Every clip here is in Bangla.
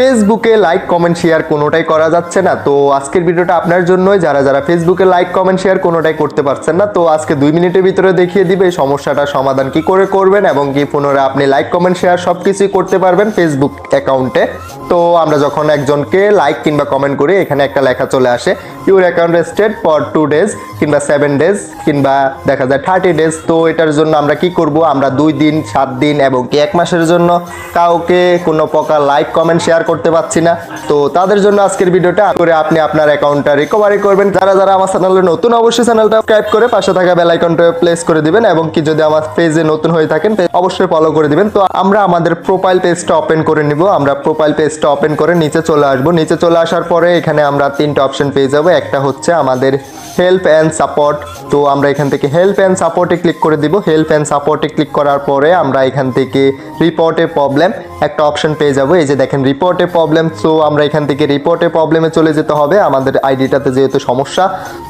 ফেসবুকে লাইক, কমেন্ট, শেয়ার কোনোটাই করা যাচ্ছে না। তো আজকের ভিডিওটা আপনার জন্যই, যারা যারা ফেসবুকে লাইক, কমেন্ট, শেয়ার কোনোটাই করতে পারছেন না, তো আজকে দুই মিনিটের ভিতরে দেখিয়ে দিবে এই সমস্যাটার সমাধান কি করে করবেন এবং কি পুনরায় আপনি লাইক, কমেন্ট, শেয়ার সব কিছুই করতে পারবেন ফেসবুক অ্যাকাউন্টে। তো আমরা যখন একজনকে লাইক কিংবা কমেন্ট করি, এখানে একটা লেখা চলে আসে your account restricted for two days কিংবা সেভেন ডেজ কিংবা দেখা যায় থার্টি ডেজ তো এটার জন্য আমরা কি করব? আমরা দুই দিন, সাত দিন এবং কি এক মাসের জন্য কাউকে কোনো প্রকার লাইক, কমেন্ট, শেয়ার করতে পারছি না। তো তাদের জন্য আজকের ভিডিওটা করে আপনি আপনার অ্যাকাউন্টটা রিকভারি করবেন। যারা যারা আমার চ্যানেলে নতুন, অবশ্যই চ্যানেলটা সাবস্ক্রাইব করে পাশে থাকা বেল আইকনটা প্লেস করে দিবেন এবং কি যদি আমার পেজে নতুন হয়ে থাকেন অবশ্যই ফলো করে দিবেন। তো আমরা আমাদের প্রোফাইল পেজটা ওপেন করে নিব। আমরা প্রোফাইল পেজটা ওপেন করে নিচে চলে আসব। নিচে চলে আসার পরে এখানে আমরা তিনটা অপশন পেয়ে যাব। একটা হচ্ছে আমাদের হেল্প অ্যান্ড সাপোর্ট তো আমরা এখান থেকে হেল্প অ্যান্ড সাপোর্টে ক্লিক করে দিব। হেল্প অ্যান্ড সাপোর্টে ক্লিক করার পরে আমরা এখান থেকে রিপোর্টে প্রবলেম একটা অপশন পেয়ে যাব। এই যে দেখেন রিপোর্টে প্রবলেম সো আমরা এখান থেকে রিপোর্টে প্রবলেমে চলে যেতে হবে। আমাদের আইডিটাতে যেহেতু সমস্যা,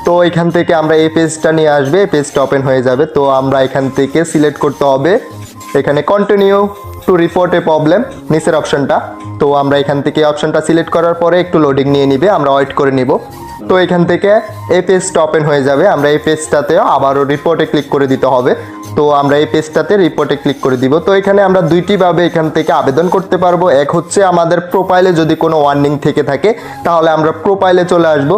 তো এখান থেকে আমরা এই পেজটা নিয়ে আসবে। এই পেজটা ওপেন হয়ে যাবে। তো আমরা এখান থেকে সিলেক্ট করতে হবে। এখানে continue to report a problem নিচের অপশনটা তো আমরা এখান থেকে অপশনটা সিলেক্ট করার পরে একটু লোডিং নিয়ে নিবে। আমরা ওয়েট করে নিব। তো এখান থেকে এই পেজটা ওপেন হয়ে যাবে। আমরা এই পেজটাতেও আবারও রিপোর্টে ক্লিক করে দিতে হবে। তো আমরা এই পেজটাতে রিপোর্টে ক্লিক করে দিব। তো এখানে আমরা দুইটিভাবে এখান থেকে আবেদন করতে পারব। এক হচ্ছে আমাদের প্রোফাইলে যদি কোনো ওয়ার্নিং থেকে থাকে, তাহলে আমরা প্রোফাইলে চলে আসব।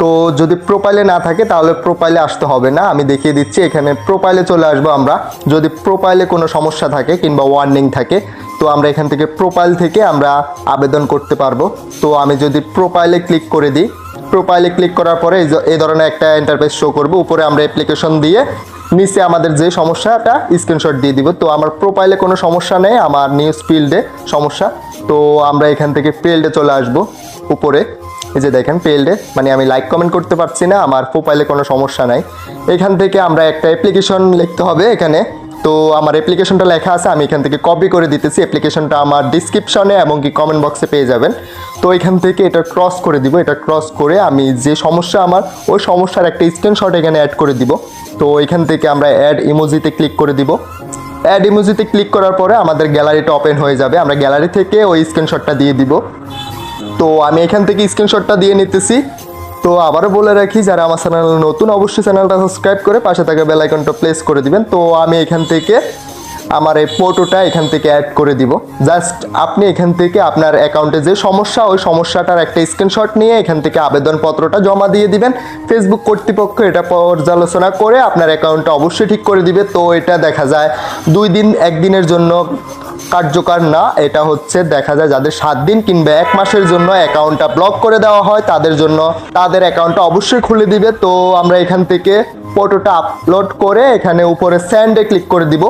তো যদি প্রোফাইলে না থাকে, তাহলে প্রোফাইলে আসতে হবে না। আমি দেখিয়ে দিচ্ছি, এখানে প্রোফাইলে চলে আসব আমরা। যদি প্রোফাইলে কোনো সমস্যা থাকে কিংবা ওয়ার্নিং থাকে, তো আমরা এখান থেকে প্রোফাইল থেকে আমরা আবেদন করতে পারব। তো আমি যদি প্রোফাইলে ক্লিক করে দিই প্রোফাইলে ক্লিক করার পরে এই ধরনের একটা ইন্টারফেস শো করব। উপরে আমরা অ্যাপ্লিকেশন দিয়ে নিচে আমাদের যে সমস্যাটা স্ক্রিনশট দিয়ে দিব। তো আমার প্রোফাইলে কোনো সমস্যা নেই, আমার নিউজ ফিল্ডে সমস্যা। তো আমরা এখান থেকে ফিল্ডে চলে আসব, উপরে। এই যে দেখেন ফিল্ডে মানে আমি লাইক কমেন্ট করতে পারছি না, আমার প্রোফাইলে কোনো সমস্যা নাই। এখান থেকে আমরা একটা অ্যাপ্লিকেশন লিখতে হবে, এখানে তো আমার অ্যাপ্লিকেশনটা লেখা আছে, আমি এখান থেকে কপি করে দিতেছি। অ্যাপ্লিকেশনটা আমার ডিসক্রিপশনে এবং কি কমেন্ট বক্সে পেয়ে যাবেন। তো এখান থেকে এটা ক্রস করে দিব। এটা ক্রস করে আমি যে সমস্যা আমার, ওই সমস্যার একটা স্ক্রিনশট এখানে অ্যাড করে দিব। তো এখান থেকে আমরা অ্যাড ইমোজিতে ক্লিক করে দিব। অ্যাড ইমোজিতে ক্লিক করার পরে আমাদের গ্যালারিটা ওপেন হয়ে যাবে। আমরা গ্যালারি থেকে ওই স্ক্রিনশটটা দিয়ে দিব। তো আমি এখান থেকে স্ক্রিনশটটা দিয়ে নিতেছি। তো আবারও বলে রাখি, যারা আমার চ্যানেল নতুন, অবশ্যই চ্যানেলটা সাবস্ক্রাইব করে পাশে থাকা বেল আইকনটা প্লেস করে দিবেন। তো আমি এখান থেকে আমার এই ফটোটা এখান থেকে অ্যাড করে দিব। জাস্ট আপনি এখান থেকে আপনার অ্যাকাউন্টে যে সমস্যা, ওই সমস্যাটার একটা স্ক্রিনশট নিয়ে এখান থেকে আবেদনপত্রটা জমা দিয়ে দিবেন। ফেসবুক কর্তৃপক্ষ এটা পর্যালোচনা করে আপনার অ্যাকাউন্টটা অবশ্যই ঠিক করে দিবে। তো এটা দেখা যায় দুই দিন, একদিনের জন্য কার্যকর না, এটা হচ্ছে দেখা যায় যাদের সাত দিন কিংবা এক মাসের জন্য অ্যাকাউন্টটা ব্লক করে দেওয়া হয়, তাদের জন্য তাদের অ্যাকাউন্টটা অবশ্যই খুলে দিবে। তো আমরা এখান থেকে ফটোটা আপলোড করে এখানে উপরে স্যান্ডে ক্লিক করে দিব।